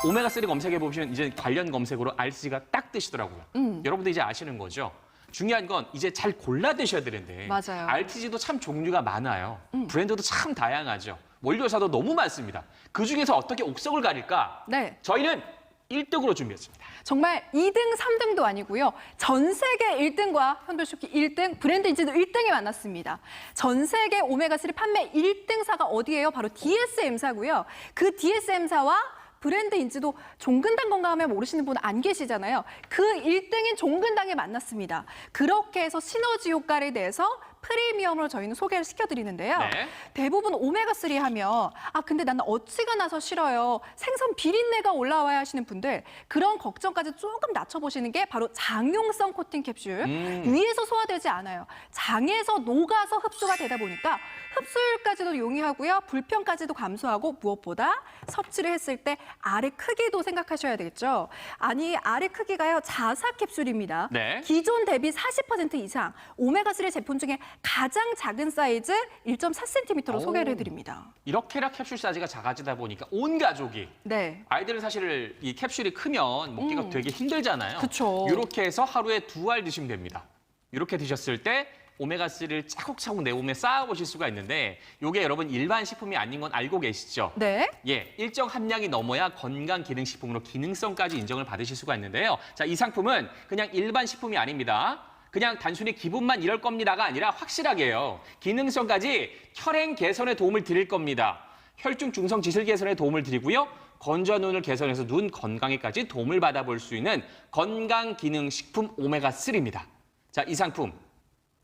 오메가3 검색해 보시면 이제 관련 검색으로 RC가 딱 뜨시더라고요. 음. 여러분들 이제 아시는 거죠? 중요한 건 이제 잘 골라 드셔야 되는데 맞아요. 음. RTG도 참 종류가 많아요. 브랜드도 참 다양하죠. 원료사도 너무 많습니다. 그 중에서 어떻게 옥석을 가릴까? 네. 저희는 1등으로 준비했습니다. 정말 2등, 3등도 아니고요. 전 세계 1등과 현돌쇼키 1등, 브랜드 인지도 1등이 만났습니다. 전 세계 오메가3 판매 1등사가 어디예요? 바로 DSM사고요. 그 DSM사와 브랜드 인지도 종근당 건강하면 모르시는 분 안 계시잖아요. 그 1등인 종근당에 만났습니다. 그렇게 해서 시너지 효과를 내서 프리미엄으로 저희는 소개를 시켜드리는데요. 네. 대부분 오메가3 하면 아 근데 나는 어찌가 나서 싫어요. 생선 비린내가 올라와야 하시는 분들 그런 걱정까지 조금 낮춰보시는 게 바로 장용성 코팅 캡슐. 음. 위에서 소화되지 않아요. 장에서 녹아서 흡수가 되다 보니까 흡수율까지도 용이하고요. 불편까지도 감소하고 무엇보다 섭취를 했을 때 알의 크기도 생각하셔야 되겠죠. 아니 알의 크기가요 자사 캡슐입니다. 네. 기존 대비 40% 이상 오메가3 제품 중에 가장 작은 사이즈 1.4cm로 오. 소개를 해드립니다. 이렇게나 캡슐 사이즈가 작아지다 보니까 온 가족이 네. 아이들은 사실 이 캡슐이 크면 먹기가 음. 되게 힘들잖아요. 그쵸. 이렇게 해서 하루에 두 알 드시면 됩니다. 이렇게 드셨을 때 오메가3를 차곡차곡 내 몸에 쌓아보실 수가 있는데 이게 여러분 일반 식품이 아닌 건 알고 계시죠? 네. 예, 일정 함량이 넘어야 건강 기능 식품으로 기능성까지 인정을 받으실 수가 있는데요. 자, 이 상품은 그냥 일반 식품이 아닙니다. 그냥 단순히 기분만 이럴 겁니다가 아니라 확실하게요. 기능성까지 혈행 개선에 도움을 드릴 겁니다. 혈중 중성 지슬 개선에 도움을 드리고요. 건조한 눈을 개선해서 눈 건강에까지 도움을 받아볼 수 있는 건강 기능 식품 오메가3입니다. 자, 이 상품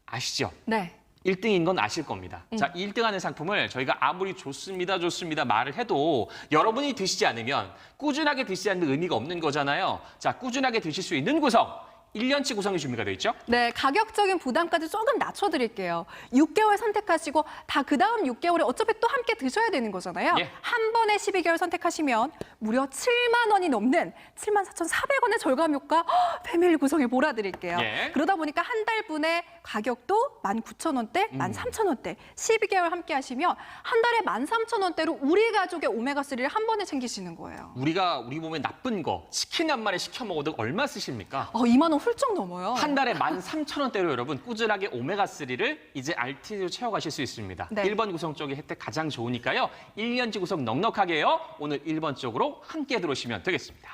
아시죠? 네. 1등인 건 아실 겁니다. 자, 1등 하는 상품을 저희가 아무리 좋습니다, 좋습니다 말을 해도 여러분이 드시지 않으면 꾸준하게 드시지 않는 의미가 없는 거잖아요. 자, 꾸준하게 드실 수 있는 구성, 1년치 구성이 준비가 돼 있죠? 네, 가격적인 부담까지 조금 낮춰드릴게요. 6개월 선택하시고 다 그 다음 6개월에 어차피 또 함께 드셔야 되는 거잖아요. 예. 한 번에 12개월 선택하시면 무려 7만 원이 넘는 7만 4,400원의 절감 효과 허, 패밀리 구성에 몰아드릴게요. 예. 그러다 보니까 한 달분의 가격도 19,000원대, 음. 13,000원대 12개월 함께 하시면 한 달에 13,000원대로 우리 가족의 오메가3를 한 번에 챙기시는 거예요. 우리가 우리 몸에 나쁜 거 치킨 한 마리 시켜 먹어도 얼마 쓰십니까? 어, 2만 원 훌쩍 넘어요. 한 달에 13,000원대로 여러분 꾸준하게 오메가3를 이제 RT로 채워가실 수 있습니다. 네. 1번 구성 쪽이 혜택 가장 좋으니까요. 1년치 구성 넉넉하게요. 오늘 1번 쪽으로 함께 들어오시면 되겠습니다.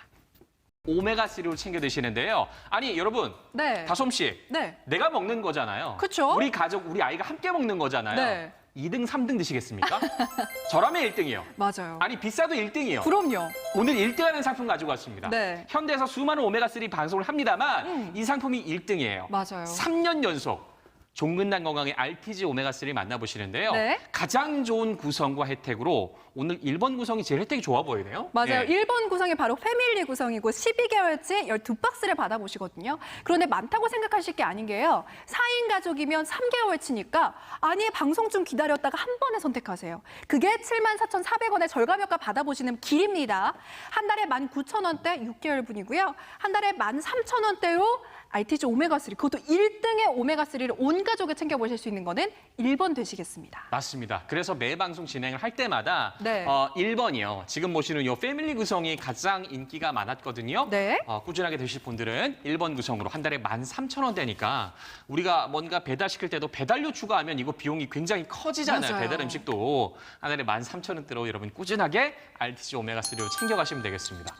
오메가3를 챙겨 드시는데요. 아니 여러분, 네. 다솜 씨, 네. 내가 먹는 거잖아요. 그쵸? 우리 가족, 우리 아이가 함께 먹는 거잖아요. 네. 2등, 3등 드시겠습니까? 저라면 1등이요. 맞아요. 아니 비싸도 1등이요. 그럼요. 오늘 1등하는 상품 가지고 왔습니다. 네. 현대에서 수많은 오메가3 방송을 합니다만 음. 이 상품이 1등이에요. 맞아요. 3년 연속 종근당 건강의 RTG 오메가3를 만나보시는데요. 네. 가장 좋은 구성과 혜택으로 오늘 1번 구성이 제일 혜택이 좋아 보이네요. 맞아요. 예. 1번 구성이 바로 패밀리 구성이고 12개월치 12박스를 받아보시거든요. 그런데 많다고 생각하실 게 아닌 게요. 4인 가족이면 3개월치니까 아니 방송 좀 기다렸다가 한 번에 선택하세요. 그게 74,400원의 절감 효과 받아보시는 길입니다. 한 달에 19,000원대 6개월 분이고요. 한 달에 13,000원대로 ITG 오메가3 그것도 1등의 오메가3를 온 가족에 챙겨보실 수 있는 거는 1번 되시겠습니다. 맞습니다. 그래서 매 방송 진행을 할 때마다 네. 어, 1번이요. 지금 보시는 이 패밀리 구성이 가장 인기가 많았거든요. 네. 어, 꾸준하게 드실 분들은 1번 구성으로 한 달에 13,000원대니까 우리가 뭔가 배달시킬 때도 배달료 추가하면 이거 비용이 굉장히 커지잖아요. 맞아요. 배달 음식도 한 달에 13,000원대로 여러분 꾸준하게 RTC 오메가3로 챙겨가시면 되겠습니다.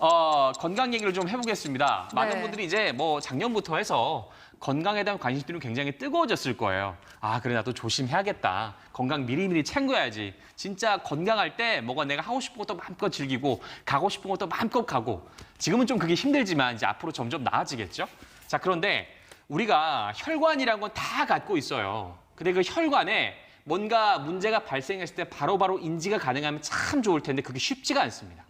어, 건강 얘기를 좀 해보겠습니다. 많은 네. 분들이 이제 뭐 작년부터 해서 건강에 대한 관심들이 굉장히 뜨거워졌을 거예요. 아, 그래, 나도 조심해야겠다. 건강 미리미리 챙겨야지. 진짜 건강할 때 뭐가 내가 하고 싶은 것도 마음껏 즐기고 가고 싶은 것도 마음껏 가고 지금은 좀 그게 힘들지만 이제 앞으로 점점 나아지겠죠? 자, 그런데 우리가 혈관이라는 건다 갖고 있어요. 근데 그 혈관에 뭔가 문제가 발생했을 때 바로바로 인지가 가능하면 참 좋을 텐데 그게 쉽지가 않습니다.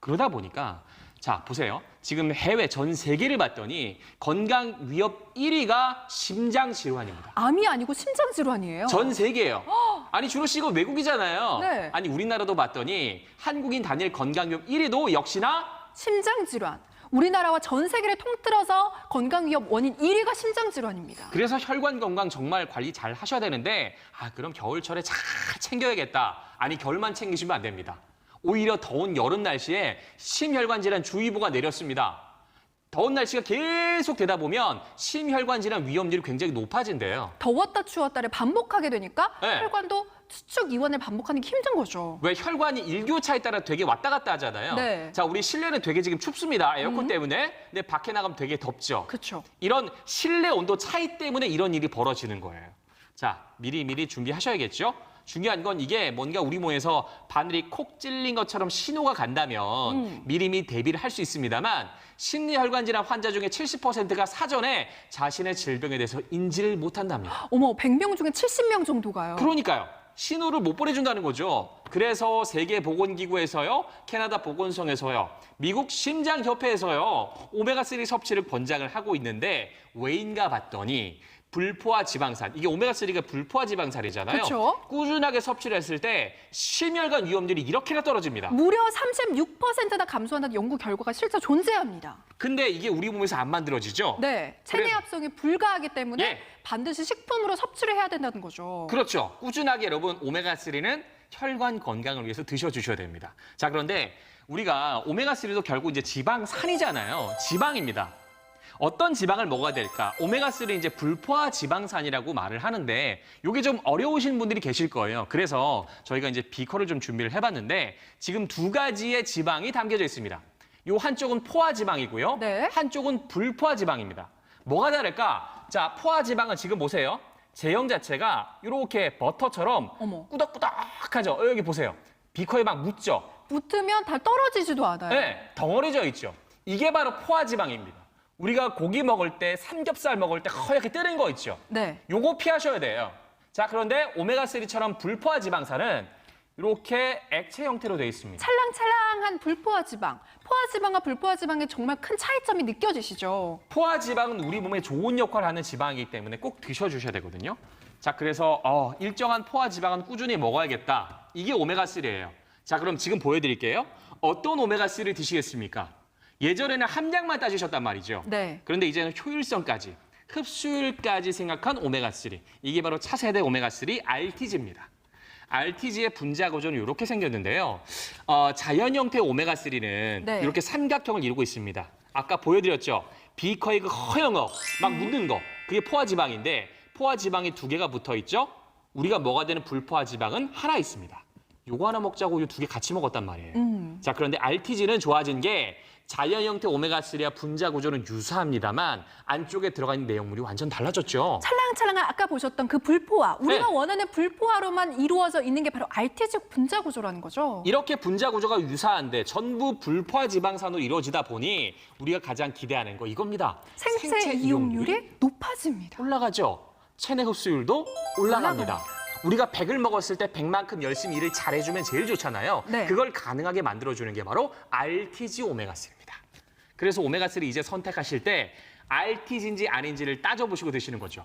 그러다 보니까 자 보세요. 지금 해외 전 세계를 봤더니 건강 위협 1위가 심장 질환입니다. 암이 아니고 심장 질환이에요. 전 세계예요. 아니 주로 씨 이거 외국이잖아요. 네. 아니 우리나라도 봤더니 한국인 단일 건강 위협 1위도 역시나 심장 질환. 우리나라와 전 세계를 통틀어서 건강 위협 원인 1위가 심장 질환입니다. 그래서 혈관 건강 정말 관리 잘 하셔야 되는데 아 그럼 겨울철에 잘 챙겨야겠다. 아니 겨울만 챙기시면 안 됩니다. 오히려 더운 여름 날씨에 심혈관 질환 주의보가 내렸습니다. 더운 날씨가 계속 되다 보면 심혈관 질환 위험률이 굉장히 높아진대요. 더웠다 추웠다를 반복하게 되니까 네. 혈관도 수축 이완을 반복하는 게 힘든 거죠. 왜 혈관이 일교차에 따라 되게 왔다 갔다 하잖아요. 네. 음. 자, 우리 실내는 되게 지금 춥습니다. 에어컨 때문에. 근데 밖에 나가면 되게 덥죠. 그렇죠. 이런 실내 온도 차이 때문에 이런 일이 벌어지는 거예요. 자, 미리미리 준비하셔야겠죠? 중요한 건 이게 뭔가 우리 몸에서 바늘이 콕 찔린 것처럼 신호가 간다면 음. 미리미리 대비를 할 수 있습니다만 심리혈관 질환 환자 중에 70%가 사전에 자신의 질병에 대해서 인지를 못한답니다. 어머, 100명 중에 70명 정도가요. 그러니까요. 신호를 못 보내준다는 거죠. 그래서 세계보건기구에서요, 캐나다 보건성에서요, 미국 심장협회에서요, 오메가3 섭취를 권장을 하고 있는데 왜인가 봤더니 불포화 지방산, 이게 오메가3가 불포화 지방산이잖아요. 그쵸. 꾸준하게 섭취를 했을 때 심혈관 위험률이 이렇게나 떨어집니다. 무려 36%나 감소한다는 연구 결과가 실제 존재합니다. 근데 이게 우리 몸에서 안 만들어지죠? 네, 체내 그래- 합성이 불가하기 때문에 예. 반드시 식품으로 섭취를 해야 된다는 거죠. 그렇죠. 꾸준하게 여러분 오메가3는 혈관 건강을 위해서 드셔주셔야 됩니다. 자, 그런데 우리가 오메가3도 결국 이제 지방산이잖아요. 지방입니다. 어떤 지방을 먹어야 될까? 오메가3는 이제 불포화 지방산이라고 말을 하는데 이게 좀 어려우신 분들이 계실 거예요. 그래서 저희가 이제 비커를 좀 준비를 해봤는데 지금 두 가지의 지방이 담겨져 있습니다. 요 한쪽은 포화 지방이고요. 네. 한쪽은 불포화 지방입니다. 뭐가 다를까? 자, 포화 지방은 지금 보세요. 제형 자체가 이렇게 버터처럼 어머. 꾸덕꾸덕하죠. 어, 여기 보세요. 비커에 막 묻죠. 붙으면 다 떨어지지도 않아요. 네, 덩어리져 있죠. 이게 바로 포화 지방입니다. 우리가 고기 먹을 때, 삼겹살 먹을 때 허옇게 뜨는 거 있죠. 네. 요거 피하셔야 돼요. 자, 그런데 오메가3처럼 불포화 지방산은 이렇게 액체 형태로 되어 있습니다. 찰랑찰랑한 불포화 지방. 포화 지방과 불포화 지방의 정말 큰 차이점이 느껴지시죠? 포화 지방은 우리 몸에 좋은 역할을 하는 지방이기 때문에 꼭 드셔 주셔야 되거든요. 자, 그래서 어, 일정한 포화 지방은 꾸준히 먹어야겠다. 이게 오메가3예요. 자, 그럼 지금 보여 드릴게요. 어떤 오메가3를 드시겠습니까? 예전에는 함량만 따지셨단 말이죠. 네. 그런데 이제는 효율성까지, 흡수율까지 생각한 오메가3. 이게 바로 차세대 오메가3 RTG입니다. RTG의 분자 구조는 이렇게 생겼는데요. 어, 자연 형태 오메가3는 네. 이렇게 삼각형을 이루고 있습니다. 아까 보여드렸죠. 비커의 그 거, 막 묻는 거, 그게 포화 지방인데 포화 지방이 두 개가 붙어 있죠. 우리가 먹어야 되는 불포화 지방은 하나 있습니다. 요거 하나 먹자고 이두개 같이 먹었단 말이에요. 음. 자, 그런데 RTG는 좋아진 게 자연 형태 오메가3와 분자 구조는 유사합니다만 안쪽에 들어가 있는 내용물이 완전 달라졌죠. 찰랑찰랑한 아까 보셨던 그 불포화. 우리가 네. 원하는 불포화로만 이루어져 있는 게 바로 RTG 분자 구조라는 거죠. 이렇게 분자 구조가 유사한데 전부 불포화 지방산으로 이루어지다 보니 우리가 가장 기대하는 거 이겁니다. 생체 이용률이 높아집니다. 올라가죠. 체내 흡수율도 올라갑니다. 우리가 100을 먹었을 때 100만큼 열심히 일을 잘해주면 제일 좋잖아요. 네. 그걸 가능하게 만들어주는 게 바로 RTG 오메가3입니다. 그래서 오메가3 이제 선택하실 때 RTG인지 아닌지를 따져보시고 드시는 거죠.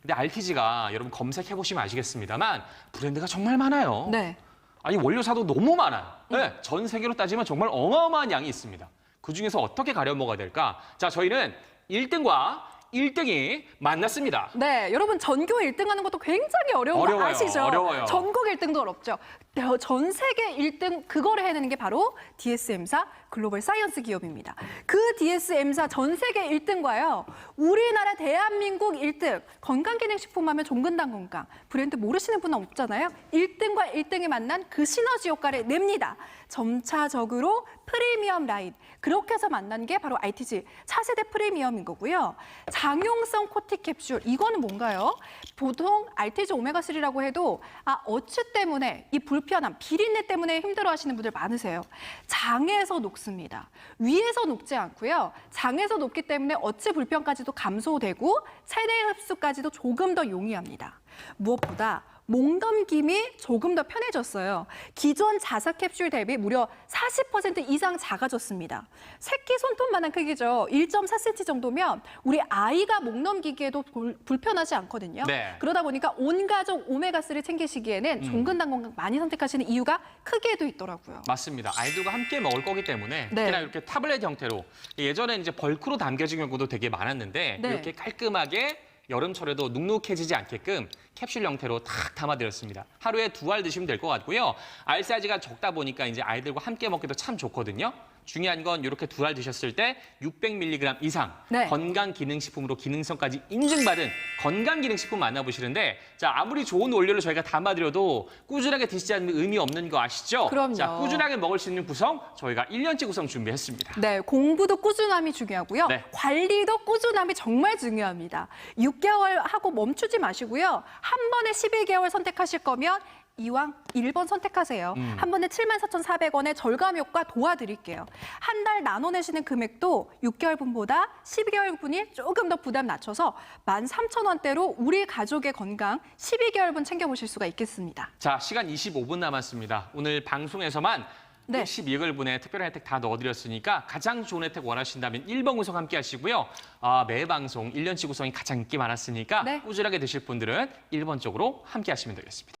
근데 RTG가 여러분 검색해보시면 아시겠습니다만 브랜드가 정말 많아요. 네. 아니 원료사도 너무 많아요. 네, 전 세계로 따지면 정말 어마어마한 양이 있습니다. 그 중에서 어떻게 가려 먹어야 될까? 자, 저희는 1등과 1등이 만났습니다. 네, 여러분 전교 1등 하는 것도 굉장히 어려운 거 어려워요, 아시죠? 어려워요. 전국 1등도 어렵죠. 네, 전 세계 1등 그거를 해내는 게 바로 DSM사 글로벌 사이언스 기업입니다. 그 DSM사 전 세계 1등과요. 우리나라 대한민국 1등 건강기능식품 하면 종근당 건강 브랜드 모르시는 분은 없잖아요. 1등과 1등이 만난 그 시너지 효과를 냅니다. 점차적으로 프리미엄 라인 그렇게 해서 만난 게 바로 ITG 차세대 프리미엄인 거고요. 장용성 코티 캡슐 이거는 뭔가요? 보통 RTG 오메가3라고 해도 아 어취 때문에 이 불편함 비린내 때문에 힘들어 하시는 분들 많으세요. 장에서 녹 습니다. 위에서 녹지 않고요. 장에서 녹기 때문에 어취 불편까지도 감소되고 체내 흡수까지도 조금 더 용이합니다. 무엇보다 목 넘김이 조금 더 편해졌어요. 기존 자사 캡슐 대비 무려 40% 이상 작아졌습니다. 새끼 손톱만한 크기죠. 1.4cm 정도면 우리 아이가 목 넘기기에도 불, 불편하지 않거든요. 네. 그러다 보니까 온 가족 오메가3를 챙기시기에는 종근당 건강 많이 선택하시는 이유가 크게도 있더라고요. 맞습니다. 아이들과 함께 먹을 거기 때문에 네. 특히나 이렇게 타블렛 형태로 예전에 이제 벌크로 담겨진 경우도 되게 많았는데 네. 이렇게 깔끔하게 여름철에도 눅눅해지지 않게끔 캡슐 형태로 탁 담아드렸습니다. 하루에 두 알 드시면 될 것 같고요. 알 사이즈가 적다 보니까 이제 아이들과 함께 먹기도 참 좋거든요. 중요한 건 이렇게 두 알 드셨을 때 600mg 이상 네. 건강기능식품으로 기능성까지 인증받은 건강기능식품 만나보시는데 자 아무리 좋은 원료를 저희가 담아드려도 꾸준하게 드시지 않으면 의미 없는 거 아시죠? 그럼요. 자 꾸준하게 먹을 수 있는 구성 저희가 1년치 구성 준비했습니다. 네, 공부도 꾸준함이 중요하고요. 네. 관리도 꾸준함이 정말 중요합니다. 6개월 하고 멈추지 마시고요. 한 번에 11개월 선택하실 거면 이왕 1번 선택하세요. 음. 한 번에 74,400원의 절감 효과 도와드릴게요. 한 달 나눠 내시는 금액도 6개월분보다 12개월분이 조금 더 부담 낮춰서 13,000원대로 우리 가족의 건강 12개월분 챙겨보실 수가 있겠습니다. 자 시간 25분 남았습니다. 오늘 방송에서만 네. 62개월분의 특별한 혜택 다 넣어드렸으니까 가장 좋은 혜택 원하신다면 1번 구성 함께 하시고요. 아, 매 방송 1년치 구성이 가장 인기 많았으니까 네. 꾸준하게 드실 분들은 1번 쪽으로 함께 하시면 되겠습니다.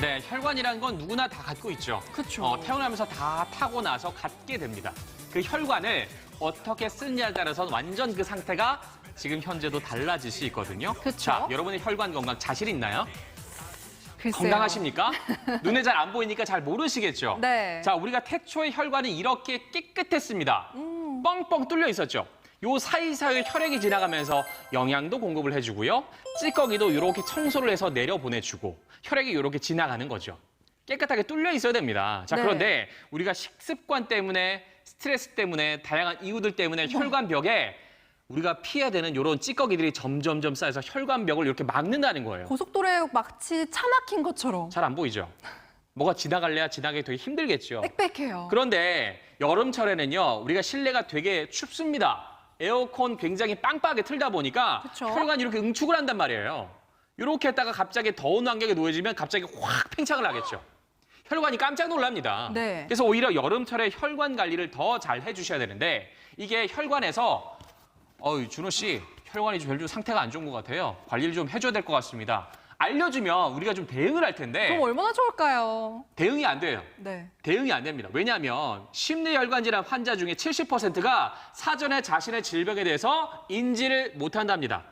네, 혈관이란 건 누구나 다 갖고 있죠. 그쵸. 어, 태어나면서 다 타고 나서 갖게 됩니다. 그 혈관을 어떻게 쓰느냐에 따라서 완전 그 상태가 지금 현재도 달라질 수 있거든요. 그쵸. 자, 여러분의 혈관 건강 자신 있나요? 글쎄요. 건강하십니까? 눈에 잘 안 보이니까 잘 모르시겠죠? 네. 자, 우리가 태초의 혈관이 이렇게 깨끗했습니다. 음. 뻥뻥 뚫려 있었죠. 요 사이사이 혈액이 지나가면서 영양도 공급을 해주고요. 찌꺼기도 이렇게 청소를 해서 내려보내주고 혈액이 이렇게 지나가는 거죠. 깨끗하게 뚫려 있어야 됩니다. 자, 네. 그런데 우리가 식습관 때문에 스트레스 때문에 다양한 이유들 때문에 혈관벽에 우리가 피해야 되는 이런 찌꺼기들이 점점점 쌓여서 혈관벽을 이렇게 막는다는 거예요. 고속도로에 마치 차 막힌 것처럼 잘 안 보이죠? 뭐가 지나갈래야 지나기 되게 힘들겠죠. 빽빽해요. 그런데 여름철에는요, 우리가 실내가 되게 춥습니다. 에어컨 굉장히 빵빵하게 틀다 보니까 그쵸. 혈관이 이렇게 응축을 한단 말이에요. 이렇게 했다가 갑자기 더운 환경에 놓여지면 갑자기 확 팽창을 하겠죠. 혈관이 깜짝 놀랍니다. 네. 그래서 오히려 여름철에 혈관 관리를 더 잘 해주셔야 되는데 이게 혈관에서 어이 준호 씨 혈관이 좀 별로 상태가 안 좋은 것 같아요. 관리를 좀 해줘야 될 것 같습니다. 알려주면 우리가 좀 대응을 할 텐데 그럼 얼마나 좋을까요? 대응이 안 돼요. 네. 대응이 안 됩니다. 왜냐하면 심뇌혈관 질환 환자 중에 70%가 사전에 자신의 질병에 대해서 인지를 못한답니다.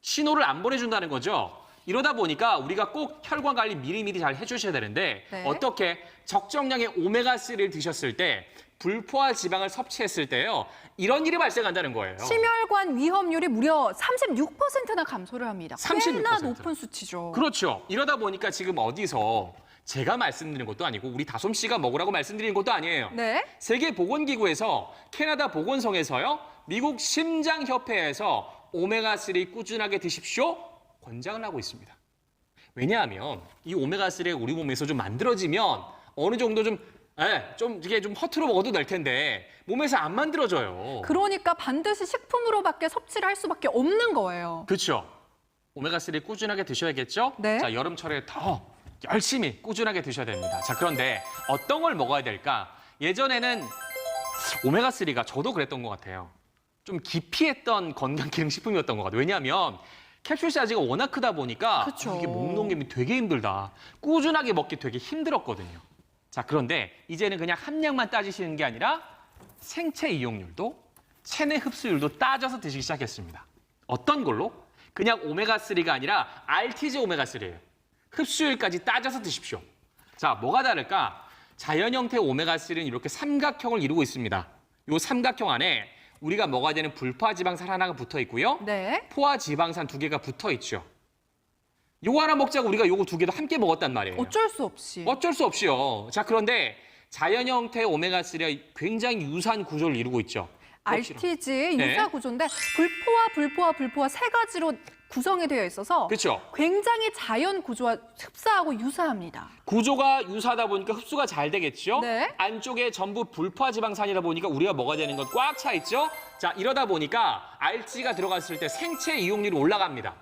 신호를 안 보내준다는 거죠. 이러다 보니까 우리가 꼭 혈관 관리 미리미리 잘 해주셔야 되는데 네. 어떻게 적정량의 오메가3를 드셨을 때 불포화 지방을 섭취했을 때요 이런 일이 발생한다는 거예요. 심혈관 위험률이 무려 36%나 감소를 합니다. 꽤나 36%. 높은 수치죠. 그렇죠. 이러다 보니까 지금 어디서 제가 말씀드리는 것도 아니고 우리 다솜 씨가 먹으라고 말씀드리는 것도 아니에요. 네. 세계 보건기구에서 캐나다 보건성에서요, 미국 심장협회에서 오메가3 꾸준하게 드십시오 권장을 하고 있습니다. 왜냐하면 이 오메가3가 우리 몸에서 좀 만들어지면 어느 정도 좀, 예, 좀 이게 좀 허투루 먹어도 될 텐데 몸에서 안 만들어져요. 그러니까 반드시 식품으로밖에 섭취를 할 수밖에 없는 거예요. 그렇죠. 오메가3 꾸준하게 드셔야겠죠? 네. 자, 여름철에 더 열심히 꾸준하게 드셔야 됩니다. 자, 그런데 어떤 걸 먹어야 될까? 예전에는 오메가3가 저도 그랬던 것 같아요. 좀 기피했던 건강기능식품이었던 것 같아요. 왜냐하면 캡슐 사이즈가 워낙 크다 보니까 그쵸. 아, 이게 목 넘김이 되게 힘들다. 꾸준하게 먹기 되게 힘들었거든요. 자, 그런데 이제는 그냥 함량만 따지시는 게 아니라 생체 이용률도 체내 흡수율도 따져서 드시기 시작했습니다. 어떤 걸로? 그냥 오메가3가 아니라 RTG 오메가3예요. 흡수율까지 따져서 드십시오. 자, 뭐가 다를까? 자연 형태 오메가3는 이렇게 삼각형을 이루고 있습니다. 이 삼각형 안에 우리가 먹어야 되는 불포화 지방산 하나가 붙어 있고요. 네. 포화 지방산 두 개가 붙어 있죠. 요거 하나 먹자고 우리가 요거 두 개도 함께 먹었단 말이에요. 어쩔 수 없이. 어쩔 수 없이요. 자, 그런데 자연 형태 오메가3가 굉장히 유사한 구조를 이루고 있죠. RTG 네. 유사 구조인데 불포화, 불포화, 불포화 세 가지로 구성이 되어 있어서 그렇죠. 굉장히 자연 구조와 흡사하고 유사합니다. 구조가 유사하다 보니까 흡수가 잘 되겠죠. 네. 안쪽에 전부 불포화 지방산이다 보니까 우리가 먹어야 되는 건 꽉 차 있죠. 자, 이러다 보니까 RT가 들어갔을 때 생체 이용률이 올라갑니다.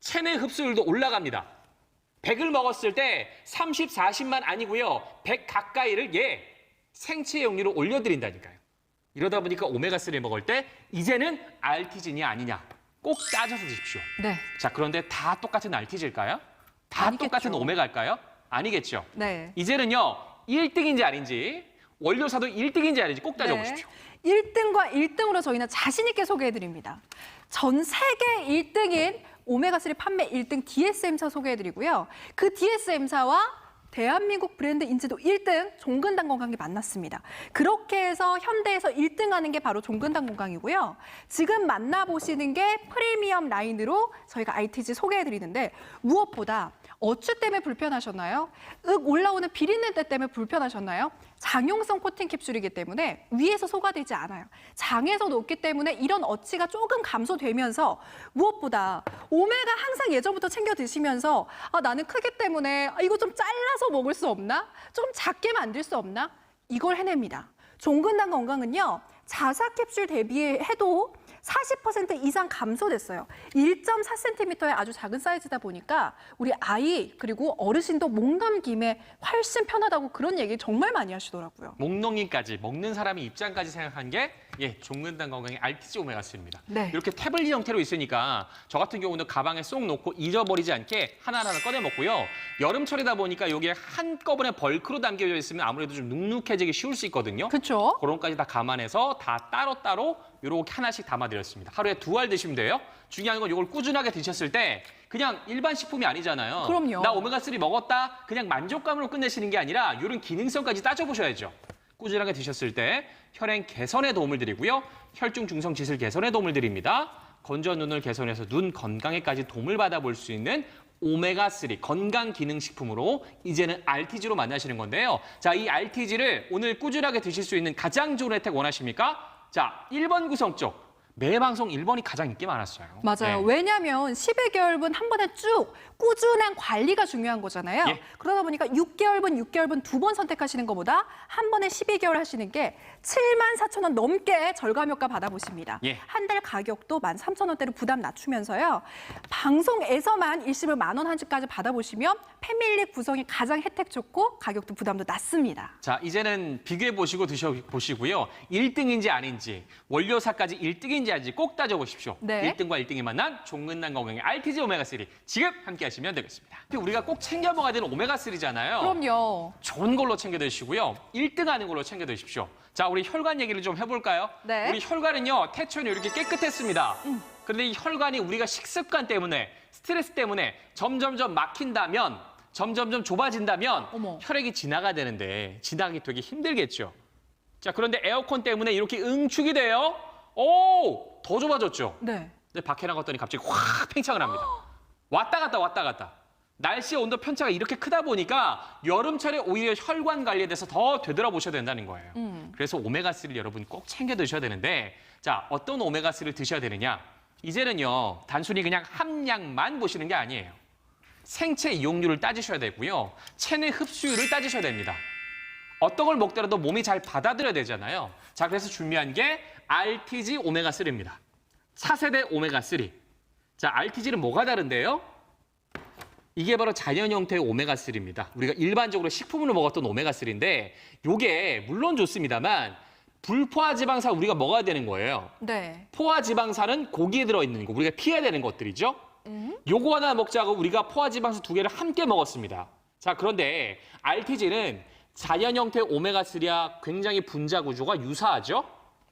체내 흡수율도 올라갑니다. 100을 먹었을 때 30, 40만 아니고요. 100 가까이를 예, 생체 이용률을 올려드린다니까요. 이러다 보니까 오메가3를 먹을 때 이제는 RT진이 아니냐 꼭 따져서 드십시오. 네. 자, 그런데 다 똑같은 RTG일까요? 다 아니겠죠. 똑같은 오메가일까요? 아니겠죠. 네. 이제는요, 1등인지 아닌지, 원료사도 1등인지 아닌지 꼭 네. 따져보십시오. 1등과 1등으로 저희는 자신 있게 소개해드립니다. 전 세계 1등인 오메가3 판매 1등 DSM사 소개해드리고요. 그 DSM사와 대한민국 브랜드 인지도 1등 종근당 건강이 만났습니다. 그렇게 해서 현대에서 1등 하는 게 바로 종근당 건강이고요. 지금 만나보시는 게 프리미엄 라인으로 저희가 ITG 소개해드리는데 무엇보다 어추 때문에 불편하셨나요? 윽 올라오는 비린내 때문에 불편하셨나요? 장용성 코팅 캡슐이기 때문에 위에서 소가되지 않아요. 장에서 녹기 때문에 이런 어치가 조금 감소되면서 무엇보다 오메가 항상 예전부터 챙겨 드시면서 아, 나는 크기 때문에 아, 이거 좀 잘라서 먹을 수 없나? 좀 작게 만들 수 없나? 이걸 해냅니다. 종근당 건강은요. 자사 캡슐 대비해도 40% 이상 감소됐어요. 1.4cm의 아주 작은 사이즈다 보니까 우리 아이 그리고 어르신도 목 넘김에 훨씬 편하다고 그런 얘기 정말 많이 하시더라고요. 목넘김까지 먹는 사람의 입장까지 생각한 게 예, 종근당 건강의 RTG 오메가3입니다. 네. 이렇게 태블릿 형태로 있으니까 저 같은 경우는 가방에 쏙 넣고 잊어버리지 않게 하나하나 꺼내 먹고요. 여름철이다 보니까 이게 한꺼번에 벌크로 담겨져 있으면 아무래도 좀 눅눅해지기 쉬울 수 있거든요. 그렇죠? 그런 것까지 다 감안해서 다 따로따로 이렇게 하나씩 담아드렸습니다. 하루에 두 알 드시면 돼요. 중요한 건 이걸 꾸준하게 드셨을 때 그냥 일반 식품이 아니잖아요. 그럼요. 나 오메가3 먹었다 그냥 만족감으로 끝내시는 게 아니라 이런 기능성까지 따져보셔야죠. 꾸준하게 드셨을 때 혈행 개선에 도움을 드리고요. 혈중 중성 지술 개선에 도움을 드립니다. 건조 눈을 개선해서 눈 건강에까지 도움을 받아볼 수 있는 오메가3 건강 기능 식품으로 이제는 RTG로 만나시는 건데요. 자, 이 RTG를 오늘 꾸준하게 드실 수 있는 가장 좋은 혜택 원하십니까? 자, 1번 구성 쪽. 매 방송 1번이 가장 인기 많았어요. 맞아요. 네. 왜냐하면 12개월분 한 번에 쭉 꾸준한 관리가 중요한 거잖아요. 예. 그러다 보니까 6개월분, 6개월분 두 번 선택하시는 것보다 한 번에 12개월 하시는 게 7만 4천 원 넘게 절감 효과 받아보십니다. 예. 한달 가격도 1만 3천 원대로 부담 낮추면서요. 방송에서만 일시불 만원 한주까지 받아보시면 패밀리 구성이 가장 혜택 좋고 가격도 부담도 낮습니다. 자, 이제는 비교해 보시고 드셔 보시고요. 1등인지 아닌지, 원료사까지 1등인지 아닌지 꼭 따져 보십시오. 네. 1등과 1등이 만난 종근당 건강의 RTG 오메가3 지금 함께 하시면 되겠습니다. 우리가 꼭 챙겨 먹어야 되는 오메가3잖아요. 그럼요. 좋은 걸로 챙겨 드시고요. 1등 하는 걸로 챙겨 드십시오. 자, 우리 혈관 얘기를 좀 해볼까요? 네. 우리 혈관은요, 태초에는 이렇게 깨끗했습니다. 그런데 이 혈관이 우리가 식습관 때문에, 스트레스 때문에 점점점 막힌다면, 점점점 좁아진다면 어머. 혈액이 진화가 되는데 진화하기 되게 힘들겠죠. 자, 그런데 에어컨 때문에 이렇게 응축이 돼요. 오, 더 좁아졌죠. 네. 근데 밖에 나갔더니 갑자기 확 팽창을 합니다. 왔다 갔다 왔다 갔다. 날씨의 온도 편차가 이렇게 크다 보니까 여름철에 오히려 혈관 관리에 대해서 더 되돌아보셔야 된다는 거예요. 음. 그래서 오메가3를 여러분 꼭 챙겨 드셔야 되는데 자, 어떤 오메가3를 드셔야 되느냐? 이제는요, 단순히 그냥 함량만 보시는 게 아니에요. 생체 이용률을 따지셔야 되고요. 체내 흡수율을 따지셔야 됩니다. 어떤 걸 먹더라도 몸이 잘 받아들여야 되잖아요. 자, 그래서 준비한 게 RTG 오메가3입니다. 차세대 오메가3. 자, RTG는 뭐가 다른데요? 이게 바로 자연 형태의 오메가3입니다. 우리가 일반적으로 식품으로 먹었던 오메가3인데 요게 물론 좋습니다만 불포화 지방산 우리가 먹어야 되는 거예요. 네. 포화 지방산은 고기에 들어있는 거 우리가 피해야 되는 것들이죠. 요거 하나 먹자고 우리가 포화 지방산 두 개를 함께 먹었습니다. 자 그런데 RTG는 자연 형태 오메가3와 굉장히 분자 구조가 유사하죠.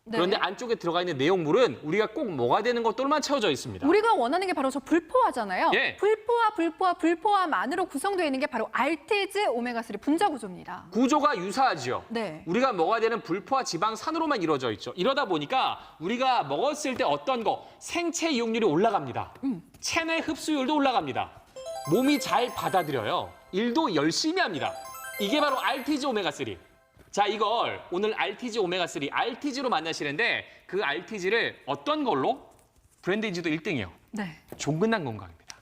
네. 그런데 안쪽에 들어가 있는 내용물은 우리가 꼭 먹어야 되는 것들만 채워져 있습니다. 우리가 원하는 게 바로 저 불포화잖아요. 예. 불포화, 불포화, 불포화만으로 구성되어 있는 게 바로 알테즈 오메가3 분자 구조입니다. 구조가 유사하지요. 네. 우리가 먹어야 되는 불포화 지방산으로만 이루어져 있죠. 이러다 보니까 우리가 먹었을 때 어떤 거 생체 이용률이 올라갑니다. 체내 흡수율도 올라갑니다. 몸이 잘 받아들여요. 일도 열심히 합니다. 이게 바로 RTG 오메가3. 자, 이걸 오늘 RTG 오메가3, RTG로 만나시는데 그 RTG를 어떤 걸로? 브랜드인지도 1등이요. 네. 종근당 건강입니다.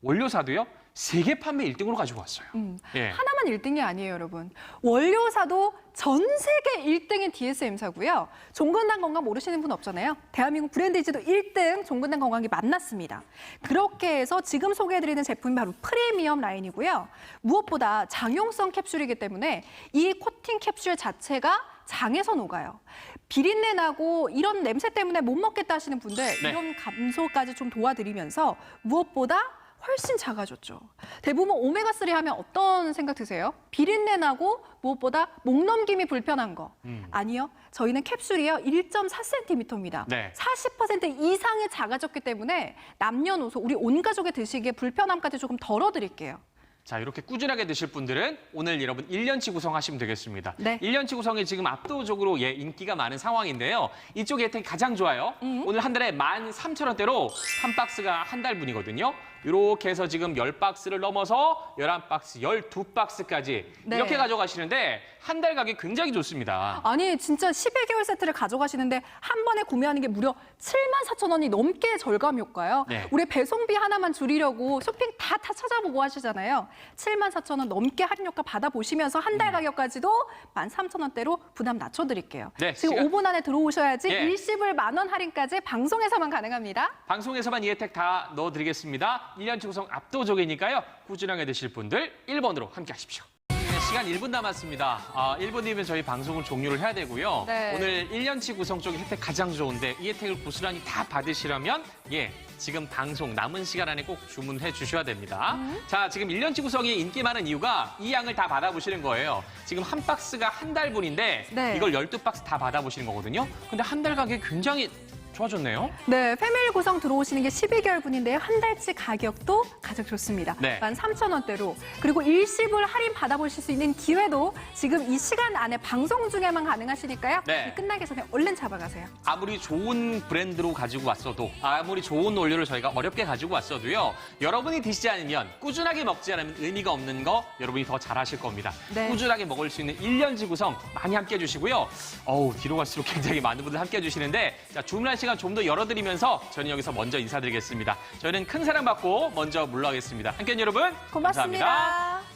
원료사도요. 세계 판매 1등으로 가지고 왔어요. 음, 예. 하나만 1등이 아니에요, 여러분. 원료사도 전 세계 1등인 DSM사고요. 종근당 건강 모르시는 분 없잖아요. 대한민국 브랜드이지도 1등 종근당 건강이 만났습니다. 그렇게 해서 지금 소개해드리는 제품이 바로 프리미엄 라인이고요. 무엇보다 장용성 캡슐이기 때문에 이 코팅 캡슐 자체가 장에서 녹아요. 비린내 나고 이런 냄새 때문에 못 먹겠다 하시는 분들 네. 이런 감소까지 좀 도와드리면서 무엇보다 훨씬 작아졌죠. 대부분 오메가3 하면 어떤 생각 드세요? 비린내 나고 무엇보다 목 넘김이 불편한 거. 음. 아니요. 저희는 캡슐이요. 1.4cm입니다. 네. 40% 이상이 작아졌기 때문에 남녀노소 우리 온 가족이 드시기에 불편함까지 조금 덜어 드릴게요. 자, 이렇게 꾸준하게 드실 분들은 오늘 여러분 1년치 구성하시면 되겠습니다. 네. 1년치 구성이 지금 압도적으로 예, 인기가 많은 상황인데요. 이쪽 혜택이 가장 좋아요. 음. 오늘 한 달에 13,000원대로 한 박스가 한 달분이거든요. 이렇게 해서 지금 10박스를 넘어서 11박스, 12박스까지 네. 이렇게 가져가시는데 한 달 가격 굉장히 좋습니다. 아니 진짜 11개월 세트를 가져가시는데 한 번에 구매하는 게 무려 7만 4천 원이 넘게 절감 효과요. 네. 우리 배송비 하나만 줄이려고 쇼핑 다, 다 찾아보고 하시잖아요. 7만 4천 원 넘게 할인 효과 받아보시면서 한 달 가격까지도 1만 3천 원대로 부담 낮춰드릴게요. 네, 지금 시간- 5분 안에 들어오셔야지 예. 일시불 만 원 할인까지 방송에서만 가능합니다. 방송에서만 이 혜택 다 넣어드리겠습니다. 1년치 구성 압도적이니까요. 꾸준하게 드실 분들 1번으로 함께 하십시오. 네, 시간 1분 남았습니다. 아, 1분 뒤면 저희 방송을 종료를 해야 되고요. 네. 오늘 1년치 구성 쪽이 혜택 가장 좋은데 이 혜택을 고스란히 다 받으시려면 예, 지금 방송 남은 시간 안에 꼭 주문해 주셔야 됩니다. 음. 자, 지금 1년치 구성이 인기 많은 이유가 이 양을 다 받아보시는 거예요. 지금 한 박스가 한 달분인데 네. 이걸 12박스 다 받아보시는 거거든요. 근데 한 달 가격이 굉장히 좋아졌네요. 네, 패밀리 구성 들어오시는 게 12개월 분인데요. 한 달치 가격도 가장 좋습니다. 네. 13,000원대로. 그리고 일시불 할인 받아보실 수 있는 기회도 지금 이 시간 안에 방송 중에만 가능하시니까요. 네. 이 끝나기 전에 얼른 잡아가세요. 아무리 좋은 브랜드로 가지고 왔어도 아무리 좋은 원료를 저희가 어렵게 가지고 왔어도요 여러분이 드시지 않으면 꾸준하게 먹지 않으면 의미가 없는 거 여러분이 더 잘하실 겁니다 네. 꾸준하게 먹을 수 있는 1년지 구성 많이 함께 해주시고요 어우 뒤로 갈수록 굉장히 많은 분들 함께 해주시는데 자 주문할 시간 좀 더 열어드리면서 저는 여기서 먼저 인사드리겠습니다 저희는 큰 사랑 받고 먼저 물러가겠습니다 함께 여러분 고맙습니다. 감사합니다.